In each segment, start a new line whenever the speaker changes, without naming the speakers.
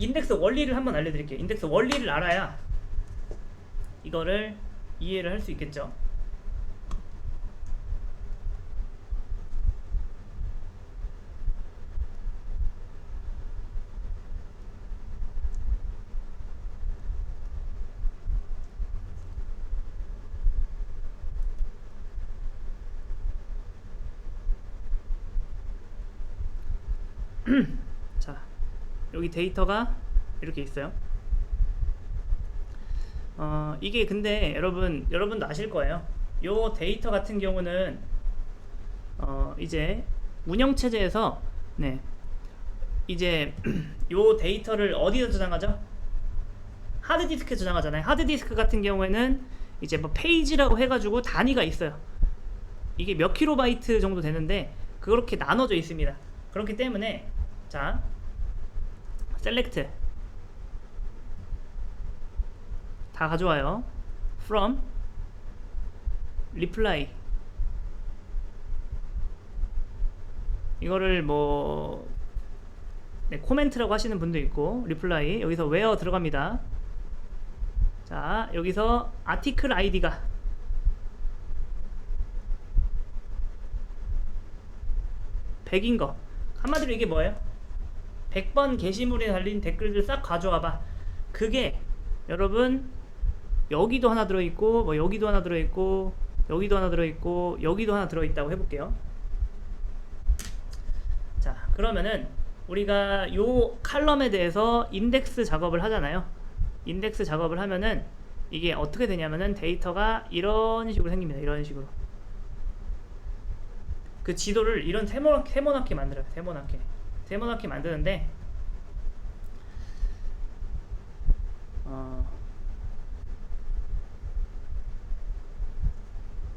인덱스 원리를 한번 알려드릴게요. 인덱스 원리를 알아야 이거를 이해를 할 수 있겠죠. 자, 여기 데이터가 이렇게 있어요. 어, 이게 근데 여러분 여러분도 아실 거예요. 요 데이터 같은 경우는 어, 이제 운영 체제에서 네. 이제 요 데이터를 어디다 저장하죠? 하드디스크에 저장하잖아요. 하드디스크 같은 경우에는 이제 뭐 페이지라고 해가지고 단위가 있어요. 이게 몇 킬로바이트 정도 되는데 그렇게 나눠져 있습니다. 그렇기 때문에 자 셀렉트 다 가져와요. from reply 이거를 뭐 네, 코멘트라고 하시는 분도 있고 reply 여기서 where 들어갑니다. 자 여기서 article id가 백인거 한마디로 이게 뭐예요? 100번 게시물에 달린 댓글들 싹 가져와 봐. 그게 여러분 여기도 하나 들어있고 뭐 여기도 하나 들어있고 여기도 하나 들어있고 여기도 하나 들어있다고 해볼게요. 자 그러면은 우리가 요 칼럼에 대해서 인덱스 작업을 하잖아요. 인덱스 작업을 하면은 이게 어떻게 되냐면은 데이터가 이런 식으로 생깁니다. 이런 식으로. 그 지도를 이런 세모, 세모나게 만들어요. 세모나게 세모나게 만드는데 어,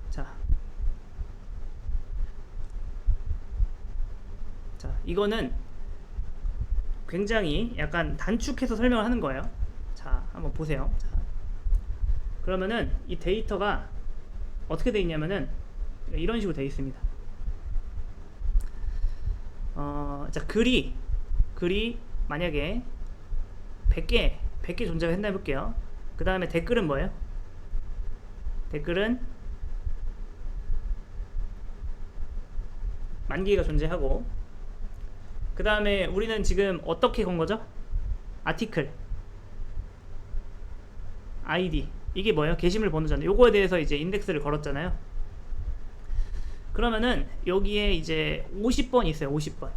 자, 자 이거는 굉장히 약간 단축해서 설명을 하는 거예요. 자, 한번 보세요. 자, 그러면은 이 데이터가 어떻게 돼 있냐면은 이런 식으로 돼 있습니다. 어, 자 글이 글이 만약에 100개 100개 존재가 했나 해볼게요. 그 다음에 댓글은 뭐예요? 댓글은 만 개가 존재하고 그 다음에 우리는 지금 어떻게 건 거죠? 아티클 아이디 이게 뭐예요? 게시물 번호잖아요. 요거에 대해서 이제 인덱스를 걸었잖아요. 그러면은 여기에 이제 50번 있어요. 50번.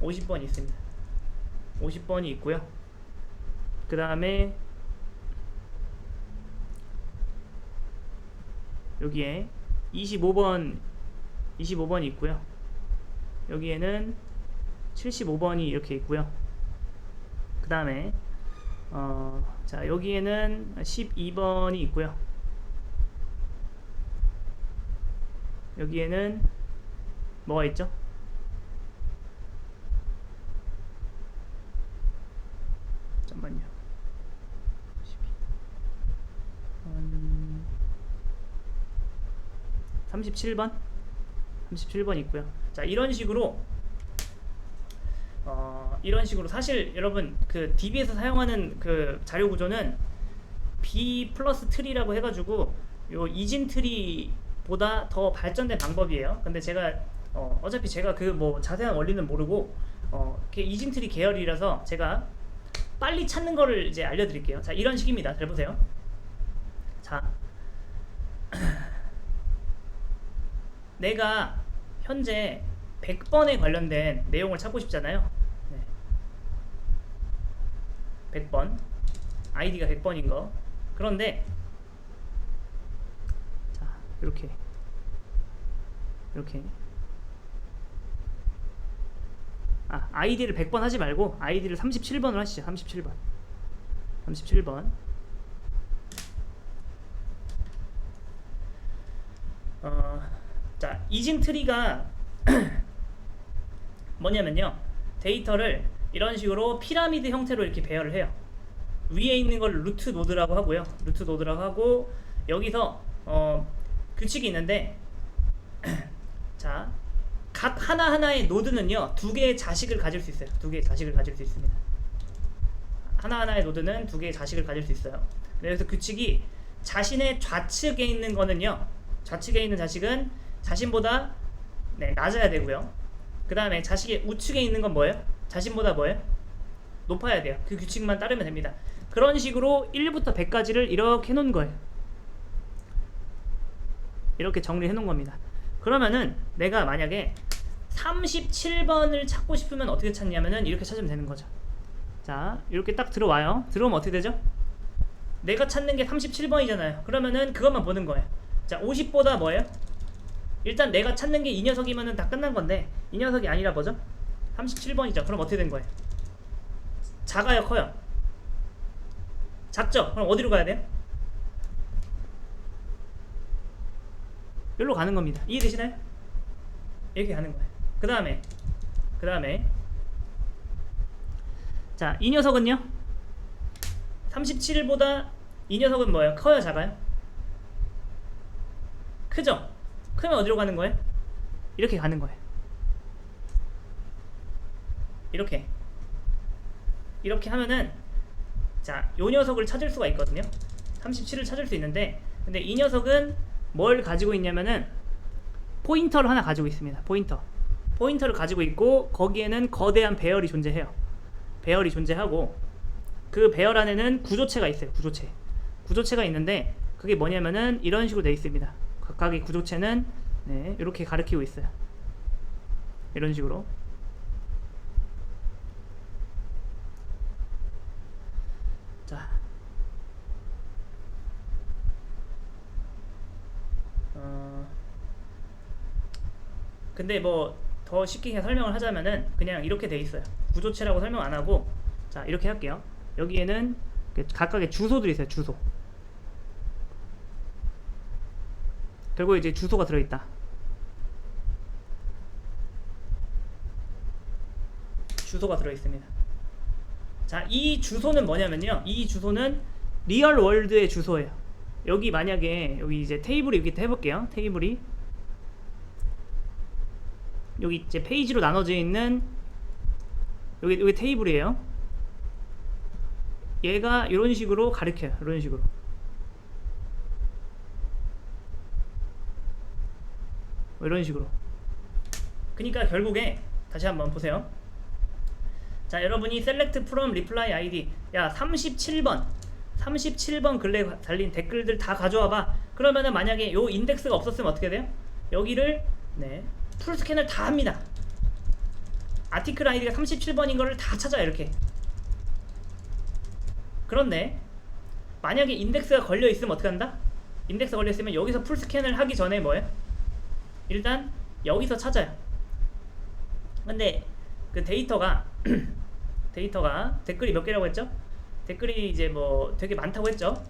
50번 있습니다. 50번이 있고요. 그 다음에 여기에 25번 25번이 있고요. 여기에는 75번이 이렇게 있고요. 그 다음에 어, 자 여기에는 12번이 있고요. 여기에는 뭐가 있죠? 잠깐만요. 37번 37번 있고요. 자 이런 식으로 어, 이런 식으로 사실 여러분 그 DB에서 사용하는 그 자료 구조는 B 플러스 트리라고 해가지고 요 이진 트리 보다 더 발전된 방법이에요. 근데 제가 어, 어차피 제가 그 뭐 자세한 원리는 모르고 어, 그 이진 트리 계열이라서 제가 빨리 찾는 거를 이제 알려드릴게요. 자 이런 식입니다. 잘 보세요. 자 내가 현재 100번에 관련된 내용을 찾고 싶잖아요. 네. 100번. 아이디가 100번인 거. 그런데 자, 이렇게 이렇게 아, 아이디를 100번 하지 말고 아이디를 37번으로 하시죠. 37번. 37번. 어, 자, 이진 트리가 뭐냐면요. 데이터를 이런 식으로 피라미드 형태로 이렇게 배열을 해요. 위에 있는 걸 루트 노드라고 하고요. 루트 노드라고 하고 여기서 어, 규칙이 있는데 자 각 하나 하나의 노드는요 두 개의 자식을 가질 수 있어요. 두 개의 자식을 가질 수 있습니다. 하나 하나의 노드는 두 개의 자식을 가질 수 있어요. 그래서 규칙이 자신의 좌측에 있는 거는요 좌측에 있는 자식은 자신보다 네, 낮아야 되고요. 그 다음에 자식의 우측에 있는 건 뭐예요? 자신보다 뭐예요? 높아야 돼요. 그 규칙만 따르면 됩니다. 그런 식으로 1부터 100까지를 이렇게 해놓은 거예요. 이렇게 정리해 놓은 겁니다. 그러면은 내가 만약에 37번을 찾고 싶으면 어떻게 찾냐면은 이렇게 찾으면 되는 거죠. 자, 이렇게 딱 들어와요. 들어오면 어떻게 되죠? 내가 찾는 게 37번이잖아요. 그러면은 그것만 보는 거예요. 자, 50보다 뭐예요? 일단 내가 찾는 게 이 녀석이면은 다 끝난 건데 이 녀석이 아니라 뭐죠? 37번이죠. 그럼 어떻게 된 거예요? 작아요, 커요? 작죠? 그럼 어디로 가야 돼요? 여기로 가는 겁니다. 이해되시나요? 이렇게 가는 거예요. 그 다음에 그 다음에 자, 이 녀석은요? 37보다 이 녀석은 뭐예요? 커요, 작아요? 크죠? 크면 어디로 가는 거예요? 이렇게 가는 거예요. 이렇게 이렇게 하면은 자, 요 녀석을 찾을 수가 있거든요. 37을 찾을 수 있는데 근데 이 녀석은 뭘 가지고 있냐면은 포인터를 하나 가지고 있습니다. 포인터. 포인터를 가지고 있고 거기에는 거대한 배열이 존재해요. 배열이 존재하고 그 배열 안에는 구조체가 있어요. 구조체. 구조체가 있는데 그게 뭐냐면은 이런 식으로 되어 있습니다. 각각의 구조체는 네, 이렇게 가리키고 있어요. 이런 식으로. 자. 어. 근데 뭐 더 쉽게 설명을 하자면은 그냥 이렇게 돼 있어요. 구조체라고 설명 안 하고 자, 이렇게 할게요. 여기에는 그 각각의 주소들이 있어요. 주소. 그리고 이제 주소가 들어 있다. 주소가 들어 있습니다. 자, 이 주소는 뭐냐면요. 이 주소는 리얼 월드의 주소예요. 여기 만약에 여기 이제 테이블이 이렇게 해볼게요. 테이블이 여기 이제 페이지로 나눠져 있는 여기 여기 테이블이에요. 얘가 이런 식으로 가르쳐요. 이런 식으로. 뭐 이런 식으로. 그러니까 결국에 다시 한번 보세요. 자, 여러분이 select from reply id 야, 37번 37번 글에 달린 댓글들 다 가져와 봐. 그러면은 만약에 요 인덱스가 없었으면 어떻게 돼요? 여기를 네. 풀 스캔을 다 합니다. 아티클 아이디가 37번인 거를 다 찾아 이렇게. 그런데 만약에 인덱스가 걸려 있으면 어떻게 한다? 인덱스 걸려 있으면 여기서 풀 스캔을 하기 전에 뭐예요? 일단 여기서 찾아요. 근데 그 데이터가 데이터가 댓글이 몇 개라고 했죠? 댓글이 이제 뭐 되게 많다고 했죠?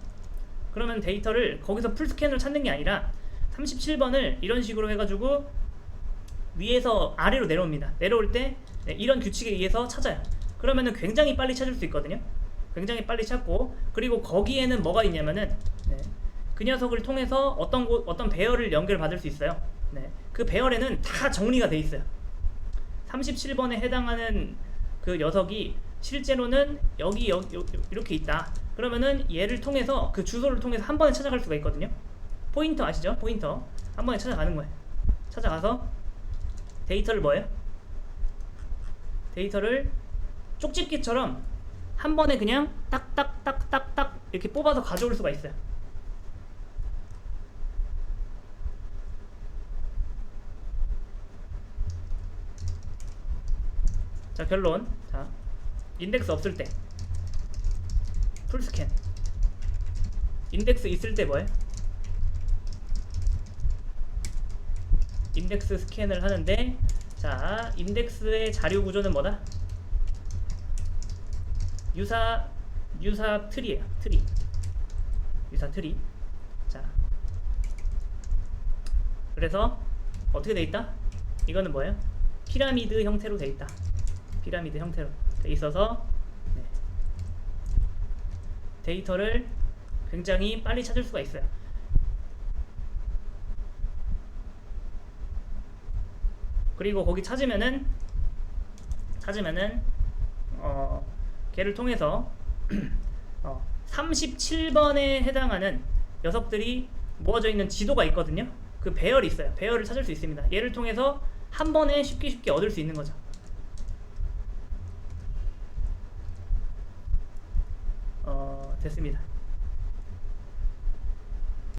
그러면 데이터를 거기서 풀 스캔을 찾는 게 아니라 37번을 이런 식으로 해가지고 위에서 아래로 내려옵니다. 내려올 때 네, 이런 규칙에 의해서 찾아요. 그러면은 굉장히 빨리 찾을 수 있거든요. 굉장히 빨리 찾고 그리고 거기에는 뭐가 있냐면은 네, 그 녀석을 통해서 어떤 곳 어떤 배열을 연결받을 수 있어요. 네, 그 배열에는 다 정리가 돼 있어요. 37번에 해당하는 그 녀석이 실제로는 여기 여기 요- 이렇게 있다. 그러면은 얘를 통해서 그 주소를 통해서 한 번에 찾아갈 수가 있거든요. 포인터 아시죠? 포인터 한 번에 찾아가는 거예요. 찾아가서 데이터를 뭐예요? 데이터를 쪽집기처럼 한 번에 그냥 딱딱딱딱딱 이렇게 뽑아서 가져올 수가 있어요. 자 결론 자 인덱스 없을 때 풀스캔 인덱스 있을 때 뭐예요? 인덱스 스캔을 하는데 자 인덱스의 자료 구조는 뭐다? 유사 유사 트리예요 트리 유사 트리 자 그래서 어떻게 돼 있다? 이거는 뭐예요? 피라미드 형태로 돼 있다 피라미드 형태로 돼 있어서 네. 데이터를 굉장히 빨리 찾을 수가 있어요. 그리고 거기 찾으면은 찾으면은 어 걔를 통해서 어 37번에 해당하는 녀석들이 모아져 있는 지도가 있거든요. 그 배열이 있어요. 배열을 찾을 수 있습니다. 얘를 통해서 한 번에 쉽게 쉽게 얻을 수 있는 거죠. 어 됐습니다.